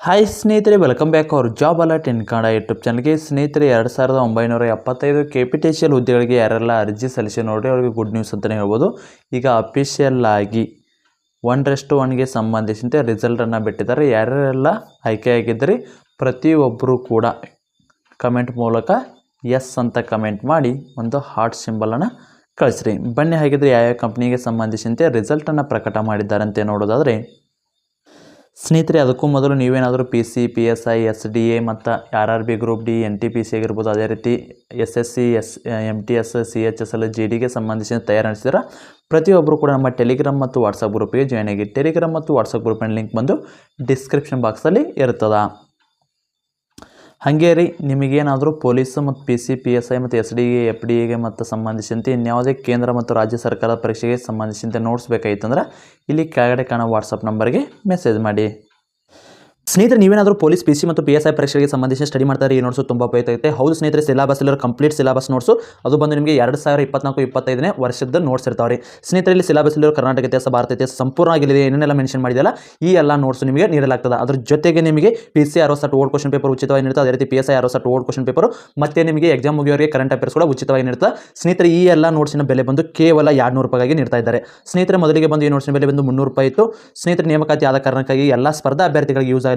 Hi ಸ್ನೇಹಿತರೆ welcome back ಅವ್ರ job alert in Kannada YouTube ಚಾನಲ್ಗೆ ಸ್ನೇಹಿತರೆ, ಎರಡು ಸಾವಿರದ ಒಂಬೈನೂರ ಎಪ್ಪತ್ತೈದು ಕೆ ಪಿ ಟಿ ಹುದ್ದೆಗಳಿಗೆ ಯಾರೆಲ್ಲ ಅರ್ಜಿ ಸಲ್ಲಿಸಿ ನೋಡಿರಿ, ಅವ್ರಿಗೆ ಗುಡ್ ನ್ಯೂಸ್ ಅಂತಲೇ ಹೇಳ್ಬೋದು. ಈಗ ಅಫಿಷಿಯಲ್ ಆಗಿ ಒನ್ ರೆಸ್ಟ್ ಒನ್ಗೆ ಸಂಬಂಧಿಸಿದಂತೆ ರಿಸಲ್ಟನ್ನು ಬಿಟ್ಟಿದ್ದಾರೆ. ಯಾರ್ಯಾರೆಲ್ಲ ಆಯ್ಕೆಯಾಗಿದ್ದರೆ ಪ್ರತಿಯೊಬ್ಬರು ಕೂಡ ಕಮೆಂಟ್ ಮೂಲಕ ಎಸ್ ಅಂತ ಕಮೆಂಟ್ ಮಾಡಿ ಒಂದು ಹಾರ್ಟ್ ಸಿಂಬಲನ್ನು ಕಳಿಸ್ರಿ. ಬನ್ನಿ, ಹಾಗಿದ್ರೆ ಯಾವ್ಯಾವ ಕಂಪ್ನಿಗೆ ಸಂಬಂಧಿಸಿದಂತೆ ರಿಸಲ್ಟನ್ನು ಪ್ರಕಟ ಮಾಡಿದ್ದಾರಂತೆ ನೋಡೋದಾದರೆ ಸ್ನೇಹಿತರೆ, ಅದಕ್ಕೂ ಮೊದಲು ನೀವೇನಾದರೂ P C P S I S D A ಮತ್ತು R R B group D N T P C ಆಗಿರ್ಬೋದು, ಅದೇ ರೀತಿ S S C S M T S C H S L G ಡಿಗೆ ಸಂಬಂಧಿಸಿದ ತಯಾರು ನಡೆಸಿದ್ರೆ ಪ್ರತಿಯೊಬ್ಬರು ಕೂಡ ನಮ್ಮ ಟೆಲಿಗ್ರಾಮ್ ಮತ್ತು ವಾಟ್ಸಪ್ ಗ್ರೂಪಿಗೆ ಜಾಯ್ನ್ ಆಗಿ ಟೆಲಿಗ್ರಾಮ್ ಮತ್ತು ವಾಟ್ಸಪ್ ಗ್ರೂಪಿನ ಲಿಂಕ್ ಬಂದು ಡಿಸ್ಕ್ರಿಪ್ಷನ್ ಬಾಕ್ಸಲ್ಲಿ ಇರ್ತದೆ ಹಾಗೆ ರೀ, ನಿಮಗೇನಾದರೂ ಪೊಲೀಸು ಮತ್ತು P C P S I ಮತ್ತು S D A F D ಎಗೆ ಮತ್ತು ಸಂಬಂಧಿಸಿದಂತೆ ಇನ್ಯಾವುದೇ ಕೇಂದ್ರ ಮತ್ತು ರಾಜ್ಯ ಸರ್ಕಾರದ ಪರೀಕ್ಷೆಗೆ ಸಂಬಂಧಿಸಿದಂತೆ ನೋಟ್ಸ್ ಬೇಕಾಗಿತ್ತಂದ್ರೆ ಇಲ್ಲಿ ಕೆಳಗಡೆ ಕಾಣೋ ವಾಟ್ಸಪ್ ನಂಬರ್ಗೆ ಮೆಸೇಜ್ ಮಾಡಿ. ಸ್ನೇಹಿತರೆ, ನೀವೇನಾದರೂ ಪೊಲೀಸ್ ಪಿ ಸಿ ಮತ್ತು ಪಿ ಎಸ್ ಐ ಪರೀಕ್ಷೆಗೆ ಸಂಬಂಧಿಸಿ ಸ್ಟಡಿ ಮಾಡ್ತಾರೆ ಈ ನೋಟ್ಸು ತುಂಬ ಉಪಯುಕ್ತ ಆಗುತ್ತೆ. ಹೌದು ಸ್ನೇಹಿತರೆ ಸಿಲಬಸ್ ಇಲ್ಲರೂ ಕಂಪ್ಲೀಟ್ ಸಿಲಬಸ್ ನೋಟ್ಸು ಅದು ಬಂದು ನಿಮಗೆ ಎರಡು ಸಾವಿರ ಇಪ್ಪತ್ನಾಲ್ಕು, ಇಪ್ಪತ್ತೈದನೇ ವರ್ಷದ ನೋಟ್ಸ್ ಇರ್ತಾವೆ ರೀ ಸ್ನೇಹಿತರೆ, ಇಲ್ಲಿ ಸಿಲಬಸ್ ಕರ್ನಾಟಕ ಇತಿಹಾಸ, ಭಾರತ ಇತಿಹಾಸ ಸಂಪೂರ್ಣವಾಗಿಲ್ಲಿದೆ ಏನೆಲ್ಲ ಮೆನ್ಷನ್ ಮಾಡಿದೆಲ್ಲ ಈ ಎಲ್ಲ ನೋಟ್ಸ್ ನಿಮಗೆ ನೀಡಲಾಗ್ತದೆ. ಅದ್ರ ಜೊತೆಗೆ ನಿಮಗೆ ಪಿ ಸಿ ಆರ್ ಸಟ್ ಓಲ್ಡ್ ಕ್ವಶನ್ ಪೇಪರ್ ಉಚಿತವಾಗಿ ನೀಡುತ್ತೆ. ಅದೇ ರೀತಿ P S I set old question paper ಮತ್ತೆ ನಿಮಗೆ ಎಕ್ಸಾಮ್ ಮುಗಿಯೋರಿಗೆ ಕರೆಂಟ್ ಅಫೇರ್ಸ್ ಕೂಡ ಉಚಿತವಾಗಿ ನೀಡುತ್ತೆ. ಸ್ನೇಹಿತರೆ, ಈ ಎಲ್ಲ ನೋಟ್ಸಿನ ಬೆಲೆ ಬಂದು ಕೇವಲ ಎರಡು ರೂಪಾಯಿಗೆ ನೀಡ್ತಾ ಇದ್ದಾರೆ. ಸ್ನೇಹಿತರೆ, ಮೊದಲಿಗೆ ಬಂದು ಈ ನೋಟ್ಸಿನ ಬೆಲೆ ಬಂದು ಮುನ್ನೂರು ರೂಪಾಯಿ ಇತ್ತು. ಸ್ನೇಹಿತರೆ, ನೇಮಕಾತಿ ಆದ ಕಾರಣಕ್ಕಾಗಿ ಎಲ್ಲ ಸ್ಪರ್ಧಾ ಅಭ್ಯರ್ಥಿಗಳಿಗೆ ಯೂಸ್ ಆಗಲಿ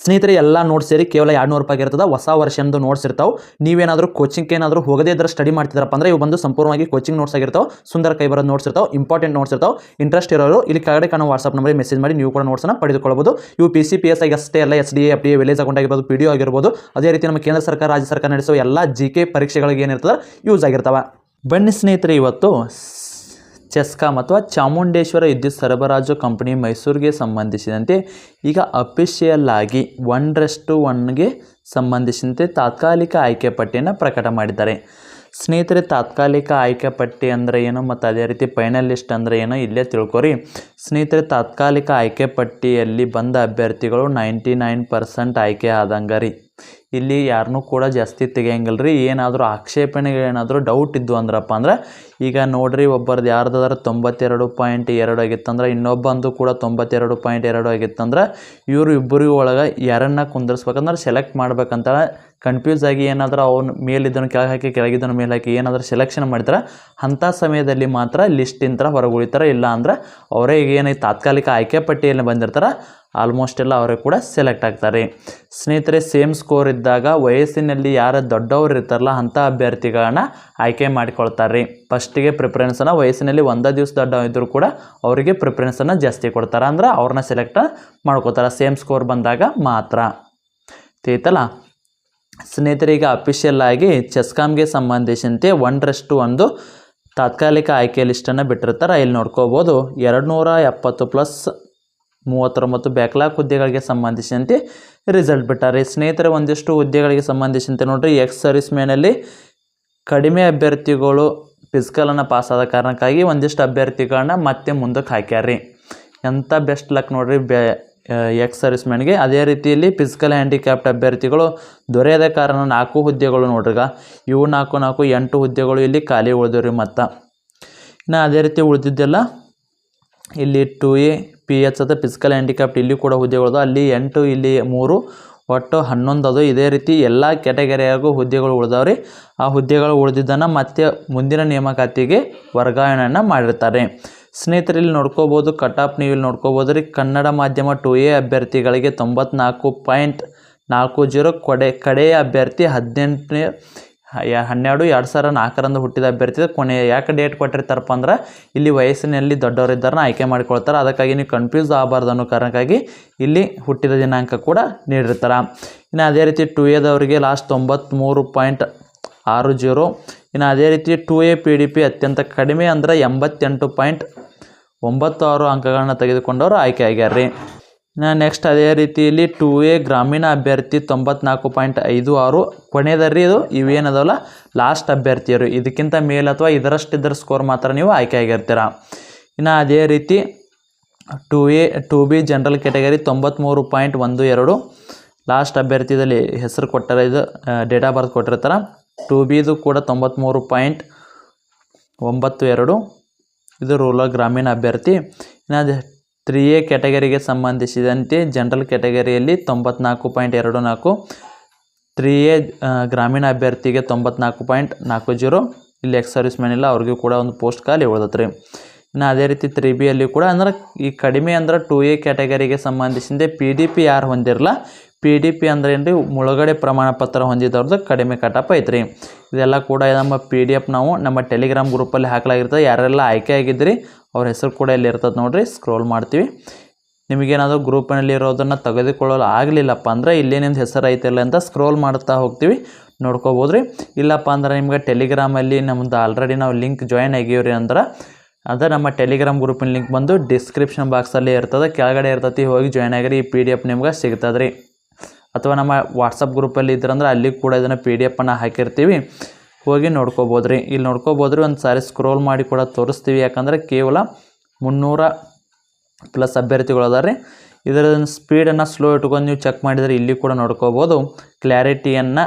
ಸ್ನೇಹಿತರೆ, ಎಲ್ಲ ನೋಟ್ಸ್ ಸೇರಿ ಕೇವಲ ಎರಡು ನೂರು ರೂಪಾಯಿ ಇರ್ತದೆ. ಹೊಸ ವರ್ಷನದು ನೋಟ್ಸ್ ಇರ್ತಾವೆ. ನೀವೇನಾದರೂ ಕೋಚಿಂಗ್ ಏನಾದರೂ ಹೋಗದೇ ಇದ್ರೆ ಸ್ಟಡಿ ಮಾಡ್ತಿದ್ರಪ್ಪ ಅಂದರೆ ಇವು ಬಂದು ಸಂಪೂರ್ಣವಾಗಿ ಕೋಚಿಂಗ್ ನೋಟ್ಸ್ ಆಗಿರ್ತಾವೆ. ಸುಂದರ ಕೈ ಬರೋದು ನೋಟ್ಸ್ ಇರ್ತಾವೆ. ಇಂಪಾರ್ಟೆಂಟ್ ನೋಟ್ಸ್ ಇರ್ತಾವೆ. ಇಂಟ್ರೆಸ್ಟ್ ಇರೋರು ಇಲ್ಲಿ ಕೆಳಗಡೆ ಕಾಣೋ ವಾಟ್ಸಪ್ ನಂಬರ್ ಮೆಸೇಜ್ ಮಾಡಿ ನೀವು ಕೂಡ ನೋಟ್ಸನ್ನು ಪಡೆದುಕೊಳ್ಳಬಹುದು ಇವು P C P S I ಅಷ್ಟೇ ಎಲ್ಲ S D F D village account ಆಗಿರ್ಬೋದು ಪಿ ಡಿ ಆಗಿರ್ಬೋದು. ಅದೇ ರೀತಿ ನಮ್ಮ ಕೇಂದ್ರ ಸರ್ಕಾರ, ರಾಜ್ಯ ಸರ್ಕಾರ ನಡೆಸುವ ಎಲ್ಲ ಜಿ ಕೆ ಪರೀಕ್ಷೆಗಳಿಗೆ ಏನಿರ್ತದೆ? ಯೂಸ್ ಆಗಿರ್ತಾವೆ. ಬನ್ನಿ ಸ್ನೇಹಿತರೆ, ಇವತ್ತು ಚೆಸ್ಕಾಮ್ ಅಥವಾ ಚಾಮುಂಡೇಶ್ವರ ವಿದ್ಯುತ್ ಸರಬರಾಜು ಕಂಪನಿ ಮೈಸೂರಿಗೆ ಸಂಬಂಧಿಸಿದಂತೆ ಈಗ ಅಫಿಷಿಯಲ್ ಆಗಿ ಒನ್ರಷ್ಟು ಒನ್ಗೆ ಸಂಬಂಧಿಸಿದಂತೆ ತಾತ್ಕಾಲಿಕ ಆಯ್ಕೆ ಪಟ್ಟಿಯನ್ನು ಪ್ರಕಟ ಮಾಡಿದ್ದಾರೆ. ಸ್ನೇಹಿತರೆ, ತಾತ್ಕಾಲಿಕ ಆಯ್ಕೆ ಪಟ್ಟಿ ಅಂದರೆ ಏನು ಮತ್ತು ಅದೇ ರೀತಿ ಫೈನಲ್ ಲಿಸ್ಟ್ ಅಂದರೆ ಏನು ಇಲ್ಲೇ ತಿಳ್ಕೊರಿ. ಸ್ನೇಹಿತರೆ, ತಾತ್ಕಾಲಿಕ ಆಯ್ಕೆ ಪಟ್ಟಿಯಲ್ಲಿ ಬಂದ ಅಭ್ಯರ್ಥಿಗಳು ನೈಂಟಿ ನೈನ್ ಪರ್ಸೆಂಟ್ ಆಯ್ಕೆ ಆದಂಗರಿ ಇಲ್ಲಿ ಯಾರನ್ನೂ ಕೂಡ ಜಾಸ್ತಿ ತೆಗಿಯಂಗಿಲ್ಲ ರೀ ಏನಾದರೂ ಆಕ್ಷೇಪಣೆಗಳೇನಾದರೂ ಡೌಟ್ ಇದ್ದು ಅಂದ್ರಪ್ಪ ಅಂದ್ರೆ, ಈಗ ನೋಡ್ರಿ ಒಬ್ಬರದ್ದು ಯಾರ್ದಾದ್ರೆ ತೊಂಬತ್ತೆರಡು ಪಾಯಿಂಟ್ ಎರಡು ಆಗಿತ್ತಂದ್ರೆ, ಇನ್ನೊಬ್ಬಂದು ಕೂಡ ತೊಂಬತ್ತೆರಡು ಪಾಯಿಂಟ್ ಎರಡು ಆಗಿತ್ತಂದ್ರೆ, ಇವರು ಇಬ್ಬರಿಗೂ ಒಳಗೆ ಯಾರನ್ನ ಕುಂದರ್ಸ್ಬೇಕಂದ್ರೆ ಸೆಲೆಕ್ಟ್ ಮಾಡ್ಬೇಕಂತ ಕನ್ಫ್ಯೂಸ್ ಆಗಿ ಏನಾದರೂ ಅವನು ಮೇಲಿದ್ದನ್ನು ಕೆಳಗೆ ಹಾಕಿ, ಕೆಳಗಿದ್ದನ್ನು ಮೇಲೆ ಹಾಕಿ ಏನಾದರೂ ಸೆಲೆಕ್ಷನ್ ಮಾಡ್ತಾರೆ ಅಂಥ ಸಮಯದಲ್ಲಿ ಮಾತ್ರ ಲಿಸ್ಟಿಂದ ಹೊರಗೆ ಉಳಿತಾರೆ ಇಲ್ಲ ಅಂದ್ರೆ ಅವರೇ ಈಗ ಏನು ತಾತ್ಕಾಲಿಕ ಆಯ್ಕೆ ಪಟ್ಟಿಯಲ್ಲಿ ಬಂದಿರ್ತಾರೆ ಆಲ್ಮೋಸ್ಟ್ ಎಲ್ಲ ಅವರೇ ಕೂಡ ಸೆಲೆಕ್ಟ್ ಆಗ್ತಾರೆ. ಸ್ನೇಹಿತರೆ ಸೇಮ್ ಸ್ಕೋರ್ ಇದ್ದಾಗ ವಯಸ್ಸಿನಲ್ಲಿ ಯಾರು ದೊಡ್ಡವರು ಇರ್ತಾರಲ್ಲ ಅಂಥ ಅಭ್ಯರ್ಥಿಗಳನ್ನ ಆಯ್ಕೆ ಮಾಡಿಕೊಳ್ತಾರೆ ರೀ ಫಸ್ಟಿಗೆ ಪ್ರಿಫರೆನ್ಸನ್ನು ವಯಸ್ಸಿನಲ್ಲಿ ಒಂದೇ ದಿವಸ ದೊಡ್ಡ ಇದ್ದರೂ ಕೂಡ ಅವರಿಗೆ ಪ್ರಿಫರೆನ್ಸನ್ನು ಜಾಸ್ತಿ ಕೊಡ್ತಾರೆ. ಅಂದ್ರೆ ಅವ್ರನ್ನ ಸೆಲೆಕ್ಟ್ ಮಾಡ್ಕೋತಾರೆ. ಸೇಮ್ ಸ್ಕೋರ್ ಬಂದಾಗ ಮಾತ್ರ. ತೀತಲ್ಲ ಸ್ನೇಹಿತರಿಗೆ ಅಫಿಷಿಯಲ್ ಆಗಿ ಚೆಸ್ಕಾಮ್ಗೆ ಸಂಬಂಧಿಸಿದಂತೆ ಒಂದರಷ್ಟು ಒಂದು ತಾತ್ಕಾಲಿಕ ಆಯ್ಕೆ ಲಿಸ್ಟನ್ನು ಬಿಟ್ಟಿರ್ತಾರೆ. ಇಲ್ಲಿ ನೋಡ್ಕೋಬೋದು ಎರಡು ನೂರ ಎಪ್ಪತ್ತು ಪ್ಲಸ್ ಮೂವತ್ತೊಂಬತ್ತು ಬ್ಯಾಕ್ಲಾಕ್ ಹುದ್ದೆಗಳಿಗೆ ಸಂಬಂಧಿಸಿದಂತೆ ರಿಸಲ್ಟ್ ಬಿಟ್ಟಾರೆ. ಸ್ನೇಹಿತರೆ, ಒಂದಿಷ್ಟು ಹುದ್ದೆಗಳಿಗೆ ಸಂಬಂಧಿಸಿದಂತೆ ನೋಡ್ರಿ ಎಕ್ಸ್ ಸರ್ವಿಸ್ ಮ್ಯಾನಲ್ಲಿ ಕಡಿಮೆ ಅಭ್ಯರ್ಥಿಗಳು ಫಿಸಿಕಲನ್ನು ಪಾಸ್ ಆದ ಕಾರಣಕ್ಕಾಗಿ ಒಂದಿಷ್ಟು ಅಭ್ಯರ್ಥಿಗಳನ್ನ ಮತ್ತೆ ಮುಂದಕ್ಕೆ ಹಾಕ್ಯಾರಿ ಎಂಥ ಬೆಸ್ಟ್ ಲಕ್ ನೋಡ್ರಿ, ಬೆ ಎಕ್ಸ್ ಸರ್ವಿಸ್ ಮ್ಯಾನ್ಗೆ ಅದೇ ರೀತಿಯಲ್ಲಿ ಫಿಸಿಕಲ್ ಹ್ಯಾಂಡಿಕ್ಯಾಪ್ಟ್ ಅಭ್ಯರ್ಥಿಗಳು ದೊರೆಯದ ಕಾರಣ ನಾಲ್ಕು ಹುದ್ದೆಗಳು ನೋಡ್ರಿಗ ಇವು ನಾಲ್ಕು ನಾಲ್ಕು, ಎಂಟು ಹುದ್ದೆಗಳು ಇಲ್ಲಿ ಖಾಲಿ ಉಳಿದವ್ರಿ ಮತ್ತು. ಇನ್ನು ಅದೇ ರೀತಿ ಉಳಿದಿದ್ದೆಲ್ಲ ಇಲ್ಲಿ ಟು ಎ ಪಿ ಎಚ್ ಅದ ಫಿಸಿಕಲ್ ಹ್ಯಾಂಡಿಕ್ಯಾಪ್ಟ್ ಇಲ್ಲಿ ಕೂಡ ಹುದ್ದೆಗಳು ಅಲ್ಲಿ ಎಂಟು, ಇಲ್ಲಿ ಮೂರು, ಒಟ್ಟು ಹನ್ನೊಂದು ಅದು ಇದೇ ರೀತಿ ಎಲ್ಲ ಕ್ಯಾಟಗರಿಯಾಗೂ ಹುದ್ದೆಗಳು ಉಳಿದವ್ರಿ. ಆ ಹುದ್ದೆಗಳು ಉಳಿದಿದ್ದನ್ನು ಮತ್ತೆ ಮುಂದಿನ ನೇಮಕಾತಿಗೆ ವರ್ಗಾವಣೆಯನ್ನು ಮಾಡಿರ್ತಾರೆ. ಸ್ನೇಹಿತರಲ್ಲಿ ನೋಡ್ಕೋಬೋದು ಕಟ್ ಆಫ್ ನೀವು ಇಲ್ಲಿ ನೋಡ್ಕೋಬೋದು ರೀ. ಕನ್ನಡ ಮಾಧ್ಯಮ ಟು ಎ ಅಭ್ಯರ್ಥಿಗಳಿಗೆ ತೊಂಬತ್ನಾಲ್ಕು ಪಾಯಿಂಟ್ ನಾಲ್ಕು ಜೀರೋ ಕೊಡೆ ಕಡೆಯ ಅಭ್ಯರ್ಥಿ ಹದಿನೆಂಟನೇ ಹನ್ನೆರಡು, ಎರಡು ಸಾವಿರ ನಾಲ್ಕರಂದು ಹುಟ್ಟಿದ ಅಭ್ಯರ್ಥಿ ಕೊನೆ ಯಾಕೆ ಡೇಟ್ ಕೊಟ್ಟಿರ್ತಾರಪ್ಪ ಅಂದ್ರೆ, ಇಲ್ಲಿ ವಯಸ್ಸಿನಲ್ಲಿ ದೊಡ್ಡವರಿದ್ದಾರನ್ನ ಆಯ್ಕೆ ಮಾಡಿಕೊಳ್ತಾರೆ. ಅದಕ್ಕಾಗಿ ನೀವು ಕನ್ಫ್ಯೂಸ್ ಆಗಬಾರ್ದು ಅನ್ನೋ ಕಾರಣಕ್ಕಾಗಿ ಇಲ್ಲಿ ಹುಟ್ಟಿದ ದಿನಾಂಕ ಕೂಡ ನೀಡಿರ್ತಾರೆ. ಇನ್ನು ಅದೇ ರೀತಿ ಟು ಎದವರಿಗೆ ಲಾಸ್ಟ್ ತೊಂಬತ್ತ್ಮೂರು ಪಾಯಿಂಟ್ ಆರು ಜೀರೋ ಇನ್ನು ಅದೇ ರೀತಿ two A P D P ಅತ್ಯಂತ ಕಡಿಮೆ ಅಂದರೆ ಎಂಬತ್ತೆಂಟು ಪಾಯಿಂಟ್ ಒಂಬತ್ತು ಆರು ಅಂಕಗಳನ್ನ ತೆಗೆದುಕೊಂಡವರು ಆಯ್ಕೆ ಆಗ್ಯಾರ್ರಿ ನೆಕ್ಸ್ಟ್ ಅದೇ ರೀತಿಯಲ್ಲಿ ಟು ಎ ಗ್ರಾಮೀಣ ಅಭ್ಯರ್ಥಿ ತೊಂಬತ್ನಾಲ್ಕು ಪಾಯಿಂಟ್ ಐದು ಆರು. ಕೊನೆಯದರಿ ಇದು ಇವೇನದವಲ್ಲ ಲಾಸ್ಟ್ ಅಭ್ಯರ್ಥಿಯರು. ಇದಕ್ಕಿಂತ ಮೇಲ್ ಅಥವಾ ಇದರಷ್ಟಿದ್ದರ ಸ್ಕೋರ್ ಮಾತ್ರ ನೀವು ಆಯ್ಕೆ ಆಗಿರ್ತೀರ ಇನ್ನು ಅದೇ ರೀತಿ two A two B general category ತೊಂಬತ್ತ್ಮೂರು ಪಾಯಿಂಟ್ ಒಂದು ಎರಡು. ಲಾಸ್ಟ್ ಅಭ್ಯರ್ಥಿದಲ್ಲಿ ಹೆಸರು ಕೊಟ್ಟರೆ ಇದು ಡೇಟ್ ಆಫ್ ಬರ್ತ್ ಕೊಟ್ಟಿರ್ತಾರೆ. ಟು ಬಿದು ಕೂಡ ತೊಂಬತ್ತ್ಮೂರು ಪಾಯಿಂಟ್ ಒಂಬತ್ತು ಎರಡು. ಇದು ರೂರಲ್ ಗ್ರಾಮೀಣ ಅಭ್ಯರ್ಥಿ. ಇನ್ನು ತ್ರೀ ಎ ಕ್ಯಾಟಗರಿಗೆ ಸಂಬಂಧಿಸಿದಂತೆ ಜನರಲ್ ಕ್ಯಾಟಗರಿಯಲ್ಲಿ ತೊಂಬತ್ನಾಲ್ಕು ಪಾಯಿಂಟ್ ಎರಡು ನಾಲ್ಕು ತ್ರೀ ಎ ಗ್ರಾಮೀಣ ಅಭ್ಯರ್ಥಿಗೆ ತೊಂಬತ್ನಾಲ್ಕು ಪಾಯಿಂಟ್ ನಾಲ್ಕು ಜೀರೋ. ಇಲ್ಲಿ ಎಕ್ಸ್ ಸರ್ವಿಸ್ ಮ್ಯಾನ್ ಇಲ್ಲ, ಅವ್ರಿಗೂ ಕೂಡ ಒಂದು ಪೋಸ್ಟ್ ಖಾಲಿ ಉಳಿದತ್ರಿ. ಇನ್ನು ಅದೇ ರೀತಿ ತ್ರೀ ಬಿ ಅಲ್ಲಿ ಕೂಡ, ಅಂದ್ರೆ ಈ ಕಡಿಮೆ ಅಂದ್ರೆ ಟು ಎ ಕ್ಯಾಟಗರಿಗೆ ಸಂಬಂಧಿಸಿದಂತೆ ಪಿ ಡಿ ಪಿ ಯಾರು ಹೊಂದಿರಲ್ಲ ಪಿ ಡಿ ಪಿ ಅಂದ್ರೆ ಏನು ರೀ ಮುಳುಗಡೆ ಪ್ರಮಾಣ ಪತ್ರ ಹೊಂದಿದವ್ರದ್ದು ಕಡಿಮೆ ಕಟಪ್ ಐತ್ರಿ. ಇದೆಲ್ಲ ಕೂಡ ನಮ್ಮ ಪಿ ಡಿ ಎಫ್ ನಾವು ನಮ್ಮ ಟೆಲಿಗ್ರಾಮ್ ಗ್ರೂಪಲ್ಲಿ ಹಾಕಲಾಗಿರ್ತದೆ. ಯಾರೆಲ್ಲ ಆಯ್ಕೆ ಆಗಿದ್ರಿ ಅವ್ರ ಹೆಸರು ಕೂಡ ಇಲ್ಲಿ ಇರ್ತದೆ ನೋಡಿರಿ ಸ್ಕ್ರೋಲ್ ಮಾಡ್ತೀವಿ. ನಿಮಗೇನಾದರೂ ಗ್ರೂಪ್ನಲ್ಲಿ ಇರೋದನ್ನು ತೆಗೆದುಕೊಳ್ಳಲು ಆಗಲಿಲ್ಲಪ್ಪ ಅಂದರೆ ಇಲ್ಲೇನಿಂದ ಹೆಸರು ಐತಿಲ್ಲ ಅಂತ ಸ್ಕ್ರೋಲ್ ಮಾಡ್ತಾ ಹೋಗ್ತೀವಿ ನೋಡ್ಕೋಬೋದು ರೀ ಇಲ್ಲಪ್ಪ ಅಂದ್ರೆ ನಿಮ್ಗೆ ಟೆಲಿಗ್ರಾಮಲ್ಲಿ ನಮ್ಮದು ಆಲ್ರೆಡಿ ನಾವು ಲಿಂಕ್ ಜಾಯಿನ್ ಆಗಿವ್ರಿ ಅಂದ್ರೆ ಅದು ನಮ್ಮ ಟೆಲಿಗ್ರಾಮ್ ಗ್ರೂಪಿನ ಲಿಂಕ್ ಬಂದು ಡಿಸ್ಕ್ರಿಪ್ಷನ್ ಬಾಕ್ಸಲ್ಲಿ ಇರ್ತದೆ, ಕೆಳಗಡೆ ಇರ್ತತಿ, ಹೋಗಿ ಜಾಯ್ನ್ ಆಗಿರಿ, ಈ ಪಿ ಡಿ ಎಫ್ ನಿಮ್ಗೆ ಸಿಗ್ತದೆ ರೀ ಅಥವಾ ನಮ್ಮ ವಾಟ್ಸಪ್ ಗ್ರೂಪಲ್ಲಿ ಇದ್ರಂದ್ರೆ ಅಲ್ಲಿ ಕೂಡ ಇದನ್ನು ಪಿ ಡಿ ಎಫನ್ನು ಹಾಕಿರ್ತೀವಿ. ಹೋಗಿ ನೋಡ್ಕೋಬೋದು ರೀ ಇಲ್ಲಿ ನೋಡ್ಕೋಬೋದು ರೀ ಒಂದು ಸಾರಿ ಸ್ಕ್ರೋಲ್ ಮಾಡಿ ಕೂಡ ತೋರಿಸ್ತೀವಿ. ಯಾಕಂದರೆ ಕೇವಲ ಮುನ್ನೂರ ಪ್ಲಸ್ ಅಭ್ಯರ್ಥಿಗಳು ಅದಾರ ರೀ ಇದರ ಸ್ಪೀಡನ್ನು ಸ್ಲೋ ಇಟ್ಕೊಂಡು ನೀವು ಚೆಕ್ ಮಾಡಿದರೆ ಇಲ್ಲಿ ಕೂಡ ನೋಡ್ಕೋಬೋದು. ಕ್ಲಾರಿಟಿಯನ್ನು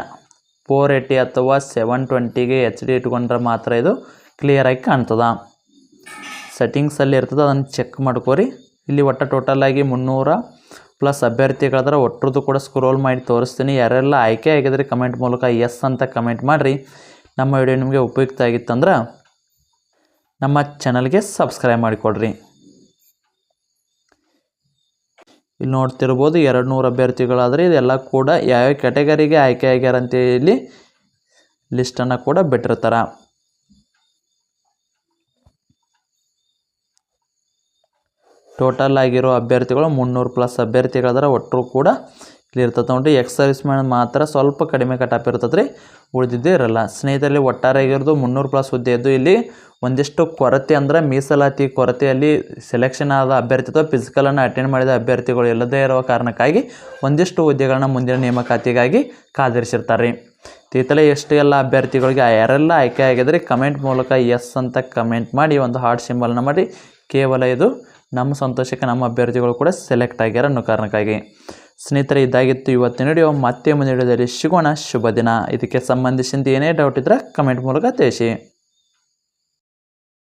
ಫೋರ್ ಏಯ್ಟಿ ಅಥವಾ ಸೆವೆನ್ ಟ್ವೆಂಟಿಗೆ ಎಚ್ ಡಿ ಇಟ್ಕೊಂಡ್ರೆ ಮಾತ್ರ ಇದು ಕ್ಲಿಯರಾಗಿ ಕಾಣ್ತದೆ. ಸೆಟ್ಟಿಂಗ್ಸಲ್ಲಿ ಇರ್ತದೆ, ಅದನ್ನು ಚೆಕ್ ಮಾಡ್ಕೋರಿ. ಇಲ್ಲಿ ಒಟ್ಟು ಟೋಟಲಾಗಿ ಮುನ್ನೂರ ಪ್ಲಸ್ ಅಭ್ಯರ್ಥಿಗಳಾದ್ರೆ ಒಟ್ಟರದ್ದು ಕೂಡ ಸ್ಕ್ರೋಲ್ ಮಾಡಿ ತೋರಿಸ್ತೀನಿ. ಯಾರೆಲ್ಲ ಆಯ್ಕೆ ಆಗಿದ್ರೆ ಕಮೆಂಟ್ ಮೂಲಕ ಎಸ್ ಅಂತ ಕಮೆಂಟ್ ಮಾಡಿರಿ. ನಮ್ಮ ವಿಡಿಯೋ ನಿಮಗೆ ಉಪಯುಕ್ತ ಆಗಿತ್ತಂದ್ರೆ ನಮ್ಮ ಚಾನಲ್ಗೆ ಸಬ್ಸ್ಕ್ರೈಬ್ ಮಾಡಿಕೊಡ್ರಿ. ಇಲ್ಲಿ ನೋಡ್ತಿರ್ಬೋದು ಎರಡು ನೂರು ಅಭ್ಯರ್ಥಿಗಳಾದರೆ ಇದೆಲ್ಲ ಕೂಡ ಯಾವ ಕ್ಯಾಟಗರಿಗೆ ಆಯ್ಕೆ ಆಗ್ಯಾರ ಇಲ್ಲಿ ಲಿಸ್ಟನ್ನು ಕೂಡ ಬಿಟ್ಟಿರ್ತಾರೆ. ಟೋಟಲ್ ಆಗಿರೋ ಅಭ್ಯರ್ಥಿಗಳು ಮುನ್ನೂರು ಪ್ಲಸ್ ಅಭ್ಯರ್ಥಿಗಳಾದ್ರೆ ಒಟ್ಟರು ಕೂಡ ಇಲ್ಲಿ ಇರ್ತದೆ. ನೋಡಿರಿ ಎಕ್ಸ್ ಸರ್ವಿಸ್ ಮ್ಯಾನ್ ಮಾತ್ರ ಸ್ವಲ್ಪ ಕಡಿಮೆ ಕಟಾಪ್ ಇರ್ತದೆ ರೀ ಉಳಿದಿದ್ದೇ ಇರಲ್ಲ. ಸ್ನೇಹಿತರಲ್ಲಿ ಒಟ್ಟಾರೆ ಆಗಿರೋದು ಮುನ್ನೂರು ಪ್ಲಸ್ ಹುದ್ದೆ ಇದ್ದು ಇಲ್ಲಿ ಒಂದಿಷ್ಟು ಕೊರತೆ ಅಂದರೆ ಮೀಸಲಾತಿ ಕೊರತೆಯಲ್ಲಿ ಸೆಲೆಕ್ಷನ್ ಆದ ಅಭ್ಯರ್ಥಿ ಅಥವಾ ಫಿಸಿಕಲನ್ನು ಅಟೆಂಡ್ ಮಾಡಿದ ಅಭ್ಯರ್ಥಿಗಳು ಇಲ್ಲದೇ ಇರುವ ಕಾರಣಕ್ಕಾಗಿ ಒಂದಿಷ್ಟು ಹುದ್ದೆಗಳನ್ನ ಮುಂದಿನ ನೇಮಕಾತಿಗಾಗಿ ಕಾದಿರಿಸಿರ್ತಾರೆ ರೀ ತೀತಲೆ ಎಷ್ಟು ಎಲ್ಲ ಅಭ್ಯರ್ಥಿಗಳಿಗೆ ಯಾರೆಲ್ಲ ಆಯ್ಕೆ ಆಗಿದ್ರೆ ಕಮೆಂಟ್ ಮೂಲಕ ಎಸ್ ಅಂತ ಕಮೆಂಟ್ ಮಾಡಿ ಒಂದು ಹಾರ್ಟ್ ಸಿಂಬಲ್ನ ಮಾಡಿ ಕೇವಲ ಇದು ನಮ್ಮ ಸಂತೋಷಕ್ಕೆ ನಮ್ಮ ಅಭ್ಯರ್ಥಿಗಳು ಕೂಡ ಸೆಲೆಕ್ಟ್ ಆಗ್ಯಾರ ಅನ್ನೋ ಕಾರಣಕ್ಕಾಗಿ. ಸ್ನೇಹಿತರೆ, ಇದಾಗಿತ್ತು ಇವತ್ತಿನ ವಿಡಿಯೋ ಮತ್ತೆ ಮುಂದಿನ ವಿಡಿಯೋದಲ್ಲಿ ಸಿಗೋಣ. ಶುಭ ದಿನ. ಇದಕ್ಕೆ ಸಂಬಂಧಿಸಿದ ಏನೇ ಡೌಟ್ ಇದ್ದರೆ ಕಮೆಂಟ್ ಮೂಲಕ ತಿಳಿಸಿ.